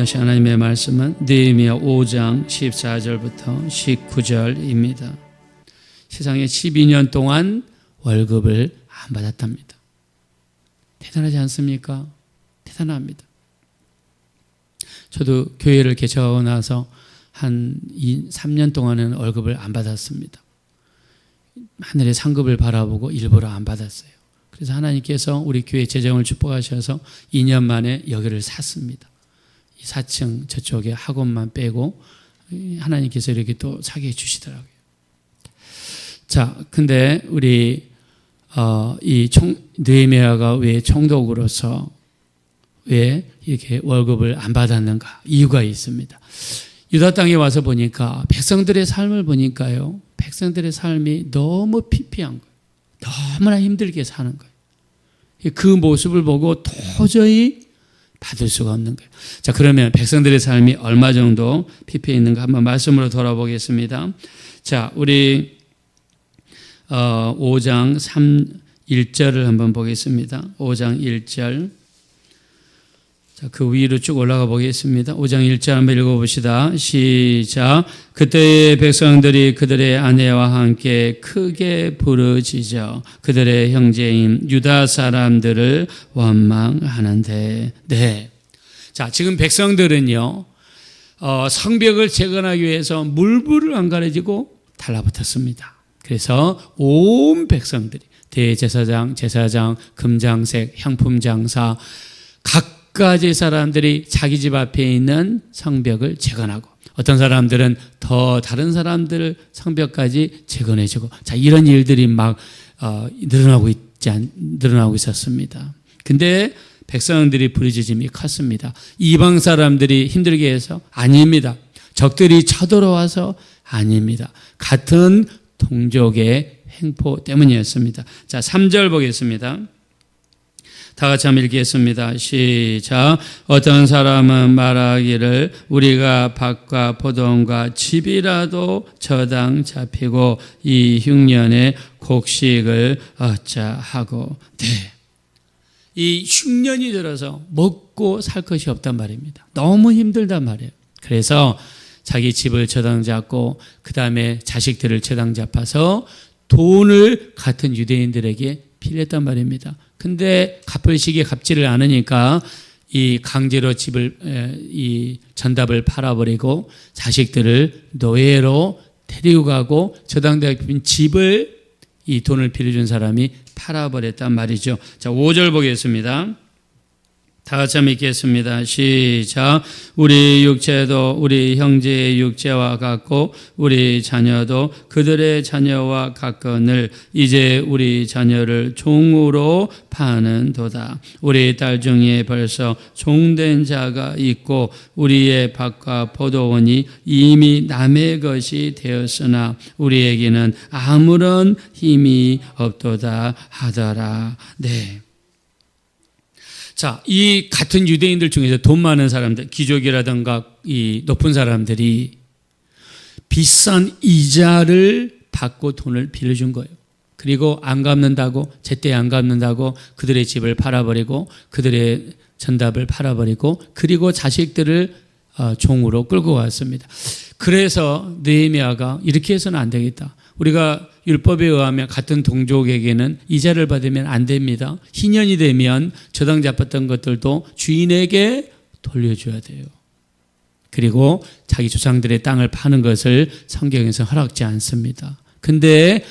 하신 하나님의 말씀은 느헤미야 5장 14절부터 19절입니다. 세상에 12년 동안 월급을 안 받았답니다. 대단하지 않습니까? 대단합니다. 저도 교회를 개척하고 나서 한 2, 3년 동안은 월급을 안 받았습니다. 하늘의 상급을 바라보고 일부러 안 받았어요. 그래서 하나님께서 우리 교회 재정을 축복하셔서 2년 만에 여기를 샀습니다. 4층 저쪽에 학원만 빼고 하나님께서 이렇게 또 사게 해 주시더라고요. 자, 근데 우리 어, 이 총, 느헤미야가 왜 총독으로서 왜 이렇게 월급을 안 받았는가? 이유가 있습니다. 유다 땅에 와서 보니까 백성들의 삶을 보니까요. 백성들의 삶이 너무 피폐한 거예요. 너무나 힘들게 사는 거예요. 그 모습을 보고 도저히 받을 수가 없는 거예요. 자, 그러면 백성들의 삶이 얼마 정도 피폐해 있는가 한번 말씀으로 돌아보겠습니다. 자, 우리 어, 5장 3, 1절을 한번 보겠습니다. 5장 1절. 자, 그 위로 쭉 올라가 보겠습니다. 5장 1절 한번 읽어봅시다. 시작. 그때의 백성들이 그들의 아내와 함께 크게 부르짖어 그들의 형제인 유다 사람들을 원망하는데, 네. 자, 지금 백성들은요, 어, 성벽을 재건하기 위해서 물불을 안 가려지고 달라붙었습니다. 그래서 온 백성들이 대제사장, 제사장, 금장색, 향품 장사, 각 가지 사람들이 자기 집 앞에 있는 성벽을 재건하고 어떤 사람들은 더 다른 사람들을 성벽까지 재건해주고 자 이런 일들이 막 어, 늘어나고 있지 않, 늘어나고 있었습니다. 근데 백성들이 부르짖음이 컸습니다. 이방 사람들이 힘들게 해서 아닙니다. 적들이 쳐들어와서 아닙니다. 같은 동족의 행포 때문이었습니다. 자, 3절 보겠습니다. 다 같이 한번 읽겠습니다. 시작. 어떤 사람은 말하기를 우리가 밭과 포도원과 집이라도 저당 잡히고 이 흉년에 곡식을 얻자 하고 네. 이 흉년이 들어서 먹고 살 것이 없단 말입니다. 너무 힘들단 말이에요. 그래서 자기 집을 저당 잡고 그 다음에 자식들을 저당 잡아서 돈을 같은 유대인들에게 빌렸단 말입니다. 근데 갚을 시기에 갚지를 않으니까 이 강제로 집을 이 전답을 팔아버리고 자식들을 노예로 데리고 가고 저당대학 집을 이 돈을 빌려준 사람이 팔아버렸단 말이죠. 자, 5절 보겠습니다. 다 같이 한번 읽겠습니다. 시작. 우리 육체도 우리 형제의 육체와 같고 우리 자녀도 그들의 자녀와 같거늘 이제 우리 자녀를 종으로 파는도다. 우리 딸 중에 벌써 종된 자가 있고 우리의 밭과 포도원이 이미 남의 것이 되었으나 우리에게는 아무런 힘이 없도다 하더라. 네. 자, 이 같은 유대인들 중에서 돈 많은 사람들, 귀족이라든가 이 높은 사람들이 비싼 이자를 받고 돈을 빌려준 거예요. 그리고 안 갚는다고, 제때 안 갚는다고 그들의 집을 팔아버리고 그들의 전답을 팔아버리고 그리고 자식들을 어, 종으로 끌고 왔습니다. 그래서 느헤미야가 이렇게 해서는 안 되겠다. 우리가 율법에 의하면 같은 동족에게는 이자를 받으면 안 됩니다. 희년이 되면 저당 잡았던 것들도 주인에게 돌려줘야 돼요. 그리고 자기 조상들의 땅을 파는 것을 성경에서 허락지 않습니다. 근데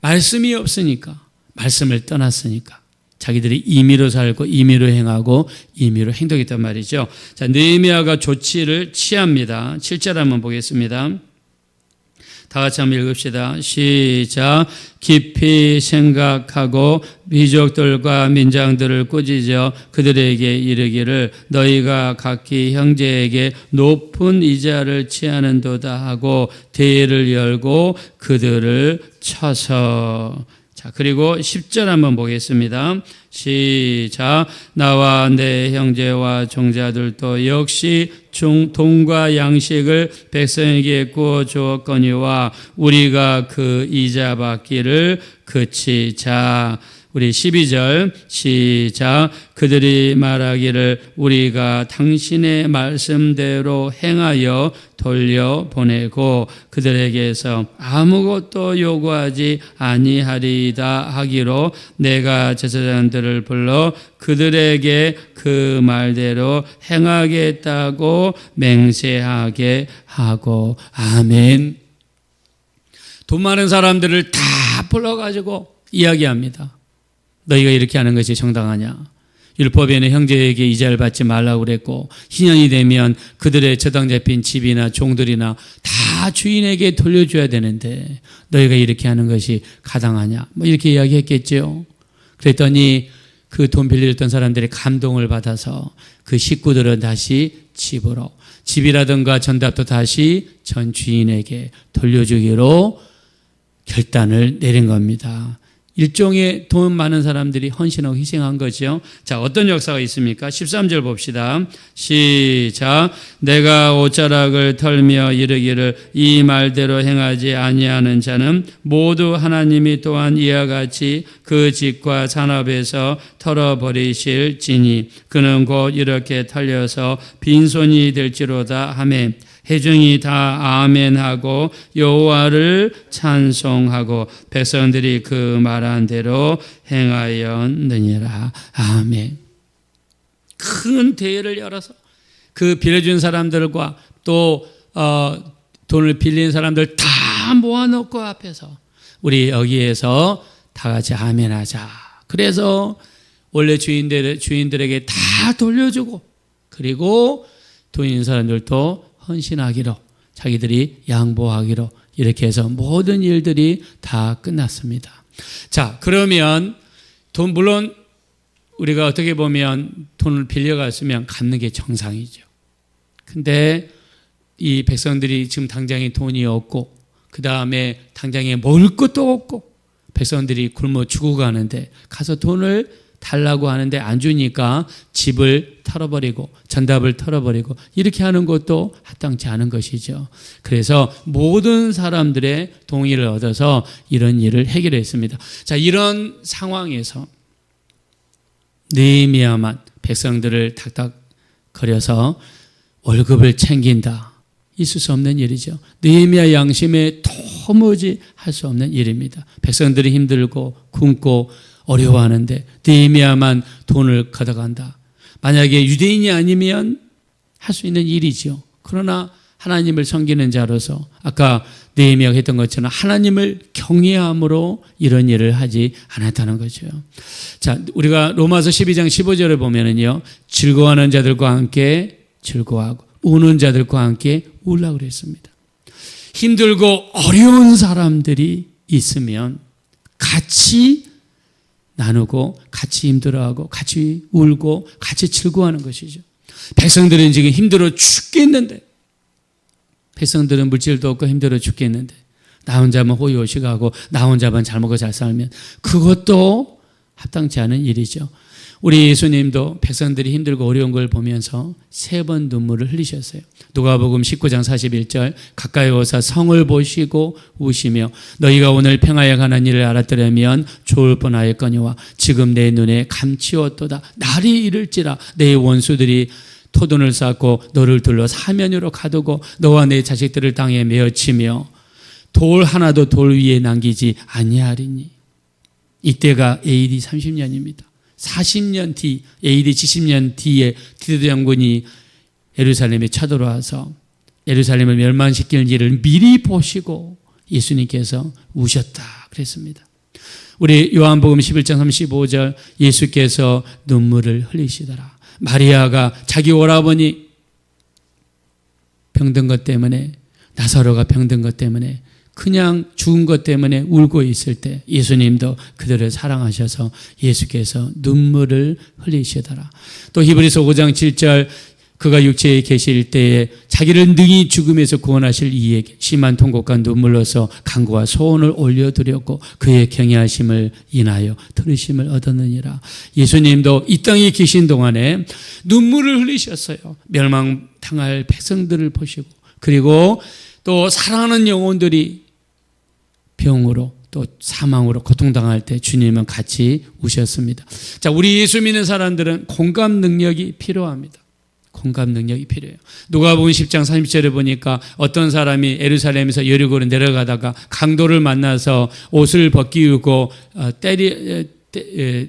말씀이 없으니까, 말씀을 떠났으니까, 자기들이 임의로 살고 임의로 행하고 임의로 행동했단 말이죠. 자, 느헤미야가 조치를 취합니다. 7절 한번 보겠습니다. 다 같이 한번 읽읍시다. 시작. 깊이 생각하고 민족들과 민장들을 꾸짖어 그들에게 이르기를 너희가 각기 형제에게 높은 이자를 취하는도다 하고 대회를 열고 그들을 쳐서 자, 그리고 10절 한번 보겠습니다. 시작. 나와 내 형제와 종자들도 역시 종, 돈과 양식을 백성에게 구워 주었거니와 우리가 그 이자 받기를 그치자. 우리 12절 시작 그들이 말하기를 우리가 당신의 말씀대로 행하여 돌려 보내고 그들에게서 아무것도 요구하지 아니하리이다 하기로 내가 제사장들을 불러 그들에게 그 말대로 행하겠다고 맹세하게 하고 아멘. 돈 많은 사람들을 다 불러가지고 이야기합니다. 너희가 이렇게 하는 것이 정당하냐? 율법에는 형제에게 이자를 받지 말라고 그랬고 희년이 되면 그들의 저당 잡힌 집이나 종들이나 다 주인에게 돌려줘야 되는데 너희가 이렇게 하는 것이 가당하냐? 뭐 이렇게 이야기했겠죠. 그랬더니 그 돈 빌렸던 사람들이 감동을 받아서 그 식구들은 다시 집으로 집이라든가 전답도 다시 전 주인에게 돌려주기로 결단을 내린 겁니다. 일종의 돈 많은 사람들이 헌신하고 희생한 거죠. 자, 어떤 역사가 있습니까? 13절 봅시다. 시작. 내가 옷자락을 털며 이르기를 이 말대로 행하지 아니하는 자는 모두 하나님이 또한 이와 같이 그 집과 산업에서 털어버리실 지니 그는 곧 이렇게 털려서 빈손이 될지로다 하매 회중이 다 아멘하고 여호와를 찬송하고 백성들이 그 말한 대로 행하였느니라 아멘. 큰 대회를 열어서 그 빌려준 사람들과 또 어, 돈을 빌린 사람들 다 모아놓고 앞에서 우리 여기에서 다 같이 아멘하자. 그래서 원래 주인들 주인들에게 다 돌려주고 그리고 돈 있는 사람들도 헌신하기로 자기들이 양보하기로 이렇게 해서 모든 일들이 다 끝났습니다. 자, 그러면 돈 물론 우리가 어떻게 보면 돈을 빌려갔으면 갚는 게 정상이죠. 근데 이 백성들이 지금 당장에 돈이 없고 그 다음에 당장에 먹을 것도 없고 백성들이 굶어 죽어가는데 가서 돈을 달라고 하는데 안 주니까 집을 털어버리고 전답을 털어버리고 이렇게 하는 것도 합당치 않은 것이죠. 그래서 모든 사람들의 동의를 얻어서 이런 일을 해결했습니다. 자, 이런 상황에서 느헤미야만 백성들을 탁탁거려서 월급을 챙긴다. 있을 수 없는 일이죠. 느헤미야 양심에 도무지 할 수 없는 일입니다. 백성들이 힘들고 굶고 어려워하는데 느헤미야만 돈을 걷어간다. 만약에 유대인이 아니면 할 수 있는 일이죠. 그러나 하나님을 섬기는 자로서 아까 느헤미야가 했던 것처럼 하나님을 경외함으로 이런 일을 하지 않았다는 거죠. 자, 우리가 로마서 12장 15절을 보면은요. 즐거워하는 자들과 함께 즐거워하고 우는 자들과 함께 울라 그랬습니다. 힘들고 어려운 사람들이 있으면 같이 나누고 같이 힘들어하고 같이 울고 같이 즐거워하는 것이죠. 백성들은 지금 힘들어 죽겠는데 백성들은 물질도 없고 힘들어 죽겠는데 나 혼자만 호의호식하고 나 혼자만 잘 먹고 잘 살면 그것도 합당치 않은 일이죠. 우리 예수님도 백성들이 힘들고 어려운 걸 보면서 세 번 눈물을 흘리셨어요. 누가복음 19장 41절 가까이 오사 성을 보시고 우시며 너희가 오늘 평화에 관한 일을 알았더라면 좋을 뻔하였거니와 지금 내 눈에 감치었도다 날이 이를지라 내 원수들이 토돈을 쌓고 너를 둘러 사면으로 가두고 너와 내 자식들을 땅에 메어치며 돌 하나도 돌 위에 남기지 아니하리니 이때가 AD 30년입니다. 40년 뒤, AD 70년 뒤에 디도 장군이 예루살렘에 쳐들어와서 예루살렘을 멸망시키는 일을 미리 보시고 예수님께서 우셨다 그랬습니다. 우리 요한복음 11장 35절 예수께서 눈물을 흘리시더라. 마리아가 자기 오라버니 병든 것 때문에 나사로가 병든 것 때문에 그냥 죽은 것 때문에 울고 있을 때 예수님도 그들을 사랑하셔서 예수께서 눈물을 흘리시더라. 또 히브리서 5장 7절 그가 육체에 계실 때에 자기를 능히 죽음에서 구원하실 이에게 심한 통곡과 눈물로서 간구와 소원을 올려드렸고 그의 경외하심을 인하여 들으심을 얻었느니라. 예수님도 이 땅에 계신 동안에 눈물을 흘리셨어요. 멸망당할 백성들을 보시고 그리고 또 사랑하는 영혼들이 병으로 또 사망으로 고통당할 때 주님은 같이 우셨습니다. 자, 우리 예수 믿는 사람들은 공감 능력이 필요합니다. 공감 능력이 필요해요. 누가복음 10장 30절에 보니까 어떤 사람이 에루살렘에서 여리고로 내려가다가 강도를 만나서 옷을 벗기고 어, 때리 때, 에,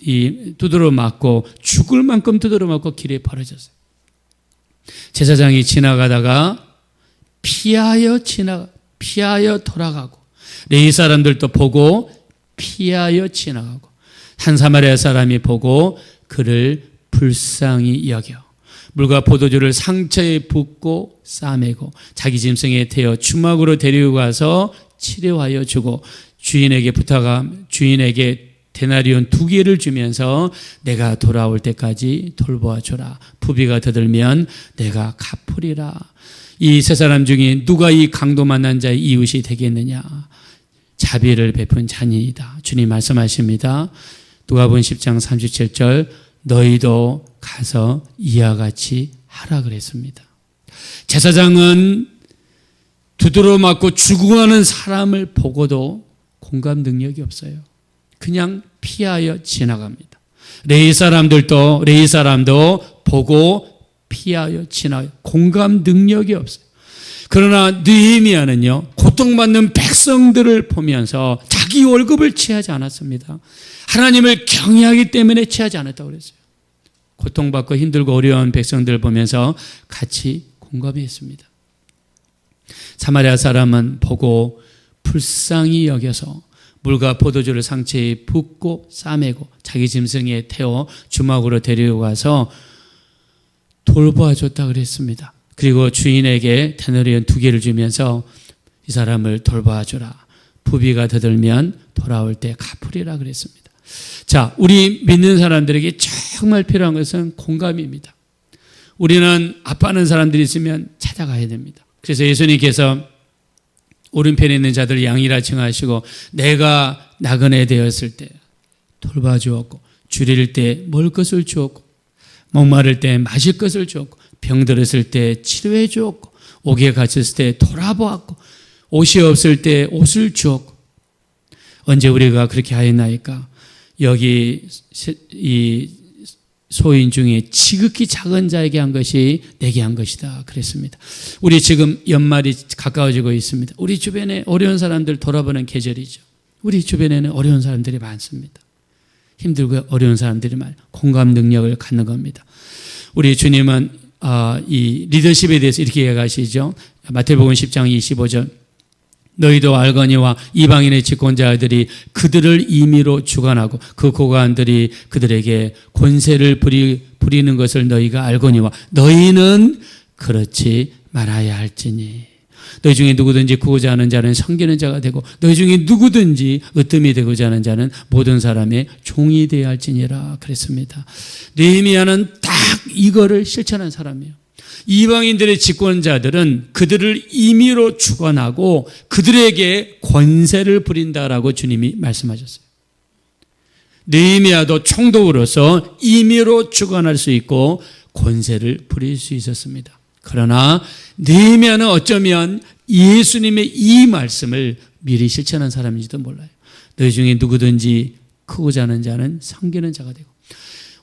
이 두드러 맞고 죽을 만큼 두드러 맞고 길에 벌어졌어요. 제사장이 지나가다가 피하여 지나 피하여 돌아가고 레이 사람들도 보고 피하여 지나가고 한 사마리아 사람이 보고 그를 불쌍히 여겨 물과 포도주를 상처에 붓고 싸매고 자기 짐승에 태워 주막으로 데리고 가서 치료하여 주고 주인에게 부탁함 주인에게 데나리온 두 개를 주면서 내가 돌아올 때까지 돌보아 줘라. 부비가 더들면 내가 갚으리라. 이 세 사람 중에 누가 이 강도 만난 자의 이웃이 되겠느냐? 자비를 베푼 자니이다. 주님 말씀하십니다. 누가복음 10장 37절 너희도 가서 이와 같이 하라 그랬습니다. 제사장은 두드러 맞고 죽어가는 사람을 보고도 공감 능력이 없어요. 그냥 피하여 지나갑니다. 레이 사람들도 레이 사람도 보고 피하여 지나 공감 능력이 없어요. 그러나 느헤미야는요 고통받는 백성들을 보면서 자기 월급을 취하지 않았습니다. 하나님을 경외하기 때문에 취하지 않았다고 그랬어요. 고통받고 힘들고 어려운 백성들을 보면서 같이 공감했습니다. 사마리아 사람은 보고 불쌍히 여겨서 물과 포도주를 상체에 붓고 싸매고 자기 짐승에 태워 주막으로 데리고 가서 돌보아 줬다 그랬습니다. 그리고 주인에게 테너리온 두 개를 주면서 이 사람을 돌보아 주라. 부비가 더들면 돌아올 때 갚으리라 그랬습니다. 자, 우리 믿는 사람들에게 정말 필요한 것은 공감입니다. 우리는 아빠는 사람들이 있으면 찾아가야 됩니다. 그래서 예수님께서 오른편에 있는 자들 양이라 칭하시고 내가 나그네 되었을 때 돌봐주었고 줄일 때 먹을 것을 주었고 목마를 때 마실 것을 주었고 병들었을 때 치료해 주었고 옥에 갇혔을 때 돌아보았고 옷이 없을 때 옷을 주었고 언제 우리가 그렇게 하였나이까 여기 이 소인 중에 지극히 작은 자에게 한 것이 내게 한 것이다. 그랬습니다. 우리 지금 연말이 가까워지고 있습니다. 우리 주변에 어려운 사람들 돌아보는 계절이죠. 우리 주변에는 어려운 사람들이 많습니다. 힘들고 어려운 사람들이 많 공감 능력을 갖는 겁니다. 우리 주님은 아, 이 리더십에 대해서 이렇게 얘기하시죠. 마태복음 10장 25절. 너희도 알거니와 이방인의 집권자들이 그들을 임의로 주관하고 그 고관들이 그들에게 권세를 부리, 부리는 것을 너희가 알거니와 너희는 그렇지 말아야 할지니 너희 중에 누구든지 구고자 하는 자는 섬기는 자가 되고 너희 중에 누구든지 으뜸이 되고자 하는 자는 모든 사람의 종이 되어야 할지니라 그랬습니다. 느헤미야는 딱 이거를 실천한 사람이에요. 이방인들의 집권자들은 그들을 임의로 주관하고 그들에게 권세를 부린다라고 주님이 말씀하셨어요. 느헤미야도 총독으로서 임의로 주관할 수 있고 권세를 부릴 수 있었습니다. 그러나 느헤미야는 어쩌면 예수님의 이 말씀을 미리 실천한 사람인지도 몰라요. 너희 중에 누구든지 크고자 하는 자는 섬기는 자가 되고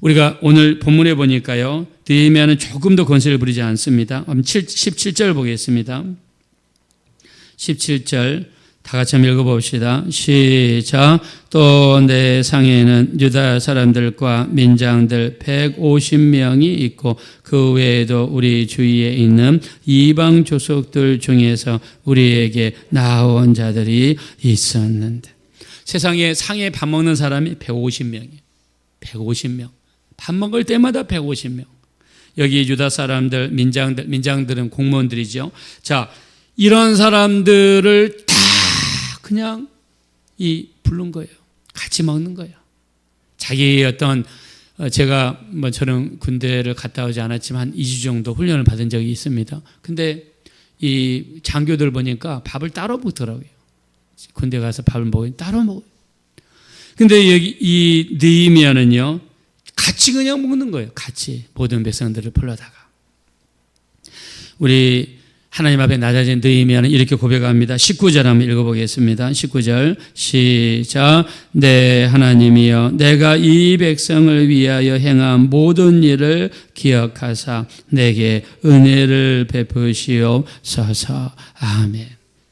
우리가 오늘 본문에 보니까요. 느헤미야는 조금 더 권세를 부리지 않습니다. 17절 보겠습니다. 17절 다 같이 한번 읽어봅시다. 시작. 또 내 상에는 유다 사람들과 민장들 150명이 있고 그 외에도 우리 주위에 있는 이방 조속들 중에서 우리에게 나온 자들이 있었는데 세상에 상에 밥 먹는 사람이 150명이에요. 150명. 밥 먹을 때마다 150명. 여기 유다 사람들, 민장들, 민장들은 공무원들이죠. 자, 이런 사람들을 다 그냥 이 부른 거예요. 같이 먹는 거예요. 자기의 어떤 어, 제가 뭐 저는 군대를 갔다 오지 않았지만 한 2주 정도 훈련을 받은 적이 있습니다. 근데 이 장교들 보니까 밥을 따로 먹더라고요. 군대 가서 밥을 먹으니 따로 먹어요. 근데 여기 이 느이미아는요, 같이 그냥 먹는 거예요. 같이 모든 백성들을 불러다가. 우리 하나님 앞에 낮아진 느헤미야는 이렇게 고백합니다. 19절 한번 읽어보겠습니다. 19절 시작 네 하나님이여 내가 이 백성을 위하여 행한 모든 일을 기억하사 내게 은혜를 베푸시옵소서 아멘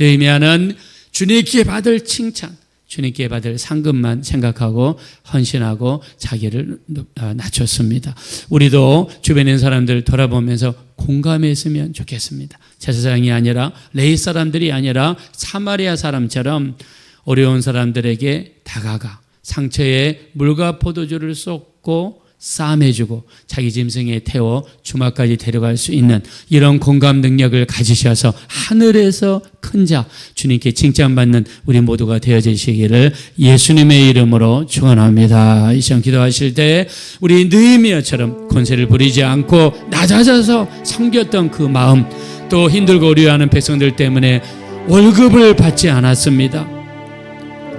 느헤미야는 주님께 받을 칭찬 주님께 받을 상급만 생각하고 헌신하고 자기를 어, 낮췄습니다. 우리도 주변에 있는 사람들 돌아보면서 공감했으면 좋겠습니다. 제사장이 아니라 레이 사람들이 아니라 사마리아 사람처럼 어려운 사람들에게 다가가 상처에 물과 포도주를 쏟고 싸매주고 자기 짐승에 태워 주막까지 데려갈 수 있는 이런 공감 능력을 가지셔서 하늘에서 큰 자 주님께 칭찬받는 우리 모두가 되어지시기를 예수님의 이름으로 축원합니다. 이 시간 기도하실 때 우리 느헤미야처럼 권세를 부리지 않고 낮아져서 섬겼던 그 마음 또 힘들고 어려워하는 백성들 때문에 월급을 받지 않았습니다.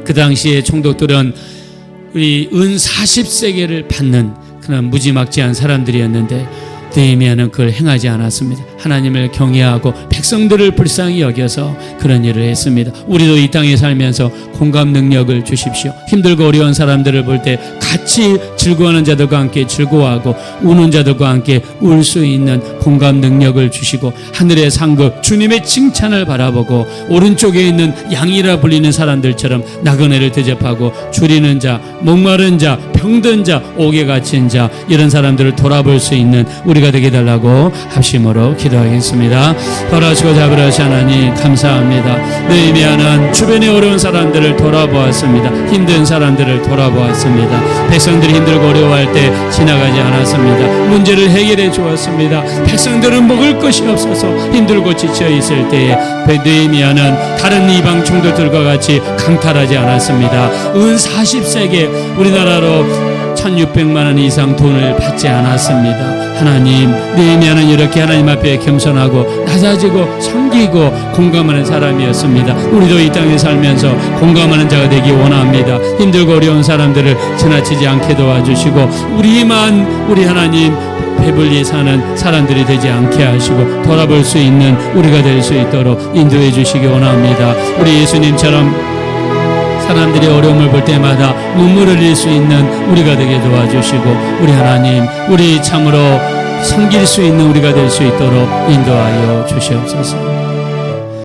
그 당시에 총독들은 우리 은 40세계를 받는 그런 무지막지한 사람들이었는데 느헤미야는 그걸 행하지 않았습니다. 하나님을 경외하고 백성들을 불쌍히 여겨서 그런 일을 했습니다. 우리도 이 땅에 살면서 공감 능력을 주십시오. 힘들고 어려운 사람들을 볼 때 같이 즐거워하는 자들과 함께 즐거워하고 우는 자들과 함께 울 수 있는 공감 능력을 주시고 하늘의 상급 주님의 칭찬을 바라보고 오른쪽에 있는 양이라 불리는 사람들처럼 나그네를 대접하고 줄이는 자, 목마른 자, 병든 자, 옥에 갇힌 자 이런 사람들을 돌아볼 수 있는 우리가 되게 달라고 합심으로 기도 하겠습니다. 돌아시고 잡으라시 하나님 감사합니다. 느헤미야는 주변에 어려운 사람들을 돌아보았습니다. 힘든 사람들을 돌아보았습니다. 백성들이 힘들고 어려워할 때 지나가지 않았습니다. 문제를 해결해 주었습니다. 백성들은 먹을 것이 없어서 힘들고 지쳐 있을 때에 느헤미야는 다른 이방 총독들과 같이 강탈하지 않았습니다. 은 40세기 우리나라로 1600만 원 이상 돈을 받지 않았습니다. 하나님, 느헤미야는 이렇게 하나님 앞에 겸손하고 낮아지고 섬기고 공감하는 사람이었습니다. 우리도 이 땅에 살면서 공감하는 자가 되기 원합니다. 힘들고 어려운 사람들을 지나치지 않게 도와주시고 우리만 우리 하나님 배불리 사는 사람들이 되지 않게 하시고 돌아볼 수 있는 우리가 될 수 있도록 인도해 주시기 원합니다. 우리 예수님처럼 사람들이 어려움을 볼 때마다 눈물을 흘릴 수 있는 우리가 되게 도와주시고 우리 하나님 우리 참으로 섬길 수 있는 우리가 될 수 있도록 인도하여 주시옵소서.